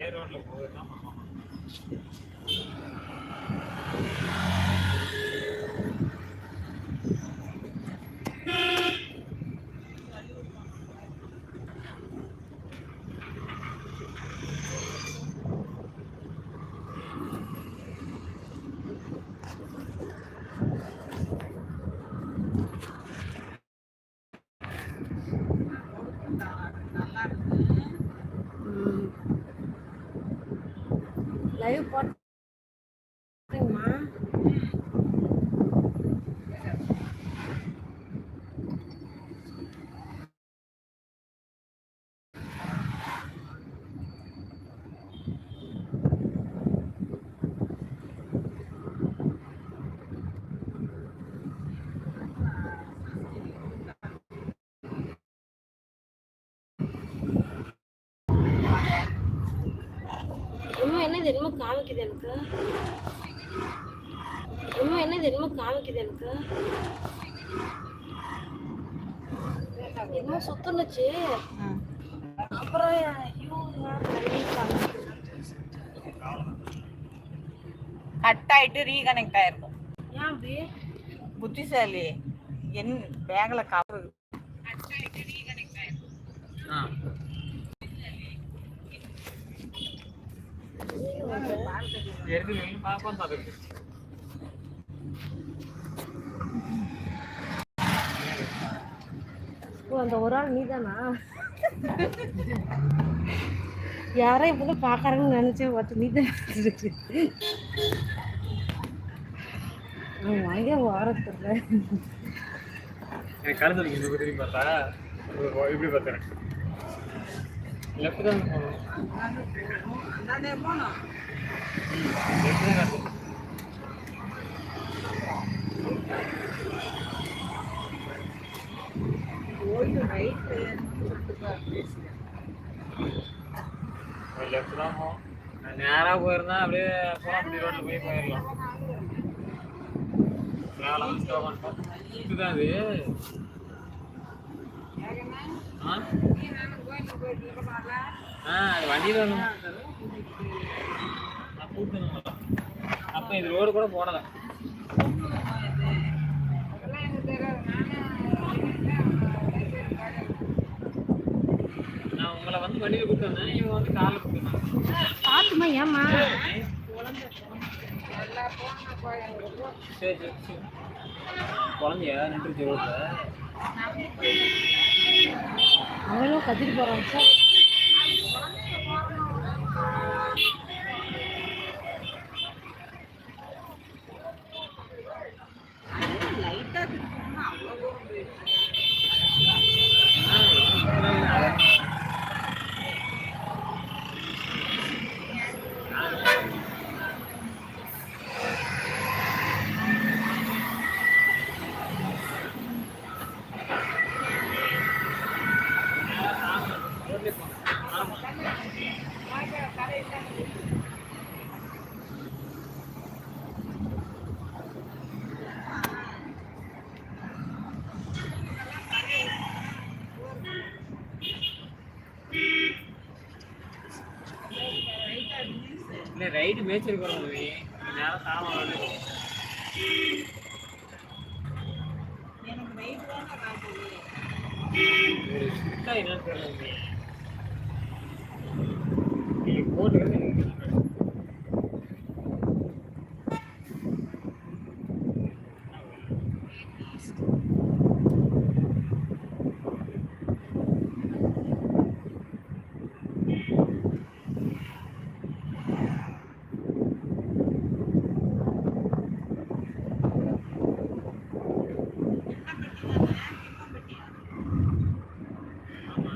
ரோட்ல 还有 காமிக்குது எனக்கு. இன்னும் என்னது என்னமோ காமிக்குது எனக்கு. என்னமோ சுத்துனுச்சு. அப்புறம். கட் ஆயிட்டு ரீகனெக்ட் ஆயிருக்கும். ஏன் அப்படி? புத்திசாலி. என் பேக்ல கவர் ஆ எடுத்து வெளியே பார்ப்போம் தான் இருக்கு ஓ அந்த ஒரு ஆள் நீதானா? யாரோ இப்பதான் பாக்குறாங்கன்னு நினைச்சேன் பார்த்து நீ தான் வாங்க வாரத்துல எனக்கு கழுத்து இந்த திரும்பி பார்த்தா ஒரு இப்படி பார்த்தேன்? லெஃப்ட் தான் போகணும். லெஃப்ட் தான் ஒரு போகும் நேரா போயிருந்தா அப்படியே சோழப்பட்டி ரோட்ல போய் போயிடலாம். வேளாண் இதுதான் அது ஆ? அது வண்டியில் வரணும் கூட்டணும் அப்போ இது ரோடு கூட போடலை நான் உங்களை வந்து வண்டியில் கூப்பிட்டு இவங்க வந்து காலில் கூப்பிட்டு வந்தாங்க. பாத்துமா ஏமா சரி சரி சரி. குழந்தையா? நின்றுச்சு ரோட்டில் அவளும் கத்திட்டு போறான் சார். இல்லை ரைட்டு மேய்ச்சல் போகிறோம் வரணும் ஸ்ட்ரிக்டா என்னன்னு தெரியல. நீ போட்டுக்கிறது எனக்கு தெரியல. ஆமா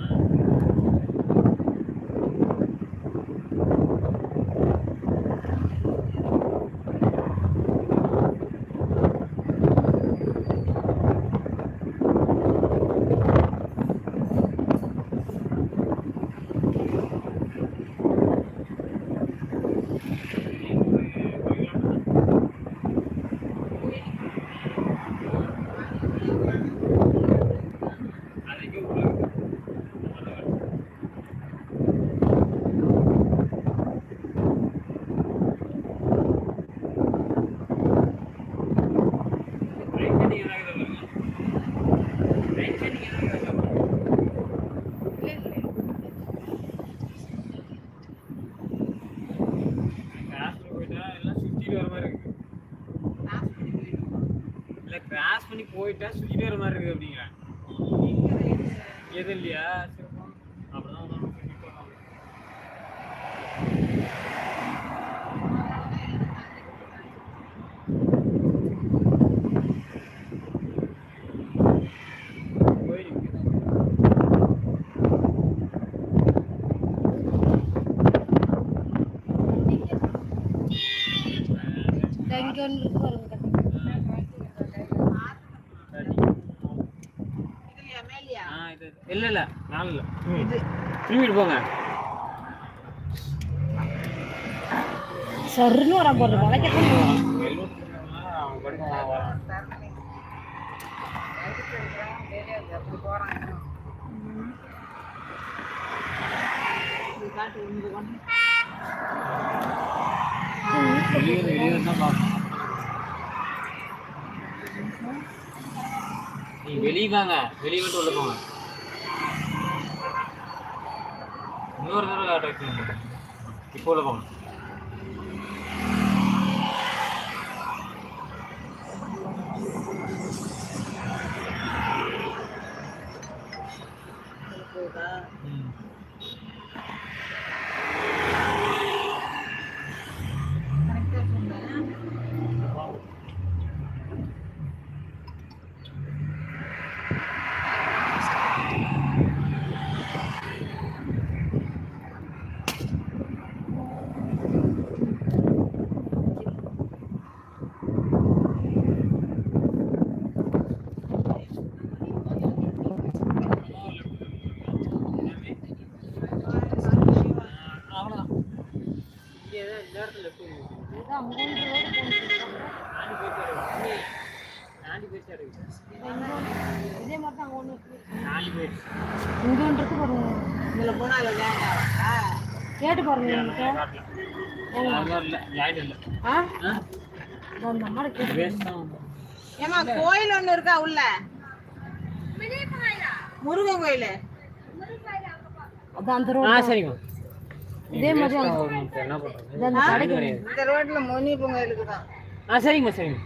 இல்ல கிராஸ் பண்ணி போயிட்டா சுத்திட்டு வர மாதிரி இருக்கு அப்படிங்க எது இல்லையா சரி போ. அப்படிதான் வந்தாலும் சுத்திட்டு வரலாம். போய் நிக்குது. இங்க ஒன்று இருக்கு பாருங்க இதுலயா மேலியா ஆ, இது இல்ல இல்ல. நாலு இல்ல இது திரும்பிட்டு போங்க. சருன்னு காட்டு இங்க கொண்டு வெளியே வெளியே தான் பார்க்கணும் நீ வெளியே வாங்க. வெளியே உள்ள போங்க. இன்னொரு தடவை ட்ரை பண்ணுங்க. இப்போ உள்ள போகுதா? ம். கரெக்டா சொன்னேன் அவ்வளோதான் இங்கே தான் இந்த இடத்துல லெஃப்ட் இதான் மூன்று ரோடு போகுது. ஆண்டி போயிட்டு ஆண்டி போயிட்டு இதே மாதிரி தான் ஒன்று இருக்கு. ஒன்று இருக்கு பாருங்க இதுல போனா கேட்டு பாருங்க இல்லை ஆ அந்த கேட்டு தான் ஏமா கோயில் ஒண்ணு இருக்கா உள்ள முருகன் கோயில் அதான் அந்த ரோடு இதே மாதிரி என்ன கிடையாது. இந்த ரோட்ல முனியப்பன் கோயிலுக்கு தான் ஆ சரிங்கம்மா சரிங்க.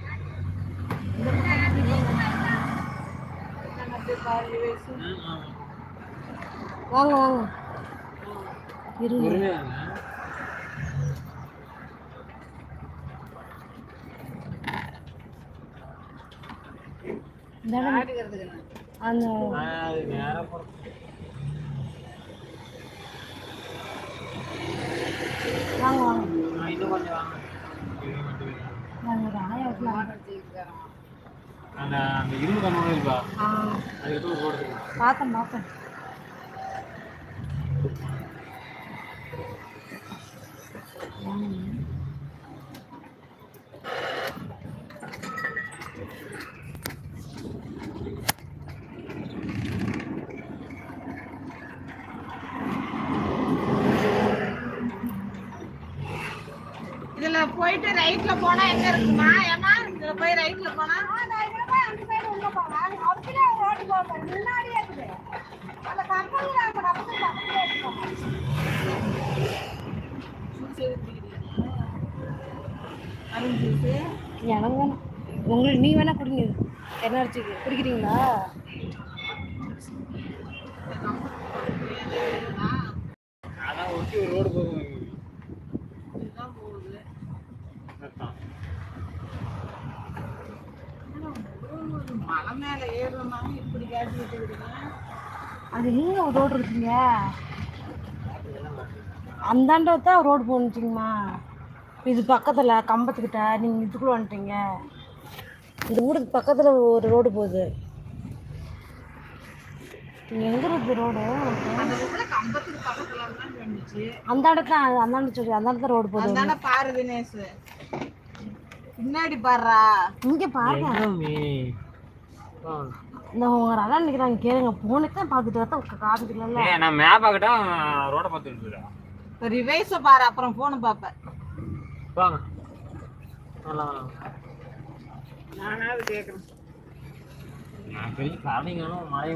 வாங்க வாங்க. இருங்க. அந்த நேரம் போறோம் வாங்க வாங்க இன்னும் கொஞ்சம் வாங்க இது மட்டும் இல்லை. நாங்கள் ஒரு ஆயா வீட்டில் அந்த அந்த இரும்பு கண்ணோட இருக்கா. பார்த்தேன் பார்த்தேன் இதுல போயிட்டு ரைட்ல போனா எங்க இருக்குமா? போய் ரைட்ல போனா? அருண் ஜூஸு. எனக்கு வேணாம் உங்களுக்கு நீ வேணா குடிங்க. என்ன அடிச்சுக்கு குடிக்கிறீங்களா அதான் ஒட்டி ஒரு ரோடு போகும் இதுதான் போகுது அதான். மலை மேல ஏறணும்னா இப்படி காட்டி விட்டுக்கிறீங்க அது எங்க ஒரு ரோடு இருக்குங்க? அந்தாண்ட தான் ரோடு போணுச்சிங்கம்மா இது பக்கத்தில் கம்பத்துக்கிட்ட நீங்கள் இதுக்குள்ளே வந்துட்டீங்க. இந்த ஊருக்கு பக்கத்தில் ஒரு ரோடு போகுது. நீங்கள் எங்கே இருக்குது ரோடு? அந்த ரூட்ல கம்பத்துக்கு பக்கத்துல தான் இருந்துச்சு அந்தாண்ட தான் அந்தாண்ட சொல்லி அந்தாண்ட தான் ரோடு போகுது. பாரு தினேஷ். பின்னாடி பாருடா. இங்கே பாருங்க. இந்த உங்க அதான் நினைக்கிறாங்க கேளுங்க. போனுக்கு தான் பார்த்துட்டு வரதான் காமிக்கல ஏய், நான் மேப் ஆகட்டா ரோட பார்த்துட்டு இருக்கேன். ரிவைஸ பாரு அப்புறம் போன பாப்பேன் வாங்க. நானாவது கேக்குறேன். நான் பெரிய மழை